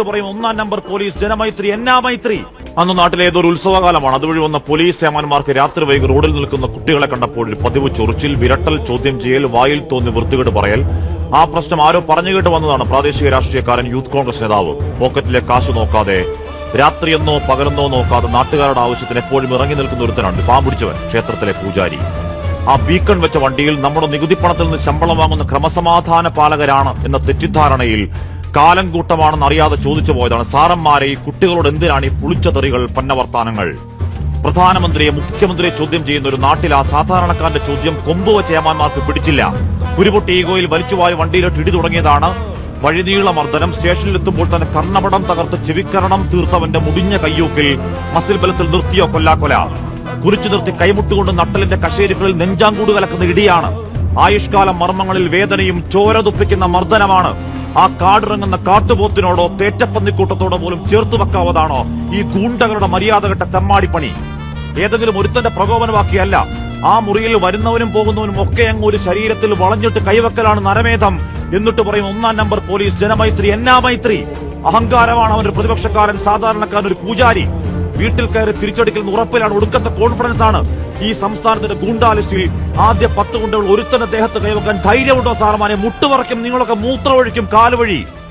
പറയും ഒന്നാം number police Janamaithri എന്നാ മൈത്രി? അന്ന് നാട്ടിലെ ഏതൊരു ഉത്സവകാലമാണ്. അതുവഴി വന്ന പോലീസ് സേമാന്മാർക്ക് രാത്രി വൈകി റോഡിൽ നിൽക്കുന്ന കുട്ടികളെ കണ്ടപ്പോൾ പതിവ് ചൊറിച്ചിൽ വിരട്ടൽ ചോദ്യം ചെയ്യൽ വായിൽ തോന്നി വൃത്തികേട് പറയൽ. ആ പ്രശ്നം ആരോ പറഞ്ഞു കേട്ട് വന്നതാണ് പ്രാദേശിക രാഷ്ട്രീയക്കാരൻ യൂത്ത് കോൺഗ്രസ് നേതാവ്. പോക്കറ്റിലെ കാശ് നോക്കാതെ രാത്രിയെന്നോ പകലെന്നോ നോക്കാതെ നാട്ടുകാരുടെ ആവശ്യത്തിന് എപ്പോഴും ഇറങ്ങി നിൽക്കുന്ന ഒരുത്തനാണ്. പാമ്പിടിച്ചവൻ ക്ഷേത്രത്തിലെ പൂജാരി. ആ ബീക്കൺ വെച്ച വണ്ടിയിൽ നമ്മുടെ നികുതി പണത്തിൽ നിന്ന് ശമ്പളം വാങ്ങുന്ന ക്രമസമാധാന പാലകരാണ് എന്ന തെറ്റിദ്ധാരണയിൽ കാലം കൂട്ടമാണെന്ന് അറിയാതെ ചോദിച്ചു പോയതാണ്. സാറന്മാരെ ഈ കുട്ടികളോട് എന്തിനാണ് ഈ പുളിച്ച തെറികൾ പന്നവർത്താനങ്ങൾ? പ്രധാനമന്ത്രിയെ മുഖ്യമന്ത്രിയെ ചോദ്യം ചെയ്യുന്ന ഒരു നാട്ടിൽ ആ സാധാരണക്കാരന്റെ ചോദ്യം കൊമ്പുവ ചേമാന്മാർക്ക് പിടിച്ചില്ല. കുരുപൊട്ടി ഈഗോയിൽ വലിച്ചുവായ വണ്ടിയിലോട്ട് ഇടി തുടങ്ങിയതാണ്. വഴിനീള മർദ്ദനം സ്റ്റേഷനിലെത്തുമ്പോൾ തന്നെ കർണപടം തകർത്ത് ചെവിക്കരണം തീർത്തവന്റെ മുടിഞ്ഞ കയ്യൂക്കിൽ മസിൽ ബലത്തിൽ നിർത്തിയോ കൊല്ലാക്കൊല. കുറിച്ചു നിർത്തി കൈമുട്ടുകൊണ്ട് നട്ടലിന്റെ കശേരികളിൽ നെഞ്ചാങ്കൂട് കലക്കുന്ന ഇടിയാണ്. ആയുഷ്കാല മർമ്മങ്ങളിൽ വേദനയും ചോര തുപ്പിക്കുന്ന മർദ്ദനമാണ്. ആ കാടിറങ്ങുന്ന കാട്ടുപോത്തിനോടോ തേറ്റപ്പന്നിക്കൂട്ടത്തോടോ പോലും ചേർത്ത് വെക്കാവതാണോ ഈ ഗൂണ്ടകളുടെ മര്യാദകെട്ട തെമ്മാടിപ്പണി? ഏതെങ്കിലും ഒരുത്തന്റെ പ്രകോപനമാക്കിയല്ല ആ മുറിയിൽ വരുന്നവനും പോകുന്നവനും ഒക്കെ അങ്ങ് ഒരു ശരീരത്തിൽ വളഞ്ഞിട്ട് കൈവക്കലാണ് നരമേധം എന്നിട്ട് പറയും ഒന്നാം നമ്പർ പോലീസ് ജനമൈത്രി എന്നാ മൈത്രി? അഹങ്കാരമാണ് അവന്റെ പ്രതിപക്ഷക്കാരൻ സാധാരണക്കാരൻ ഒരു പൂജാരി. വീട്ടിൽ കയറി തിരിച്ചടിക്കുന്ന ഉറപ്പിലാണ് ഒടുക്കത്തെ കോൺഫിഡൻസ് ആണ് ഈ സംസ്ഥാനത്തിന്റെ ഗൂണ്ടാലിസ്റ്റിൽ ആദ്യ പത്ത് ഗുണ്ടകൾ ഒരുത്തന്റെ ദേഹത്ത് കൈവക്കാൻ ധൈര്യമുണ്ടോ സാറമാനെ മുട്ടുപറയ്ക്കും നിങ്ങളൊക്കെ മൂത്രമൊഴിക്കും കാലുവഴി.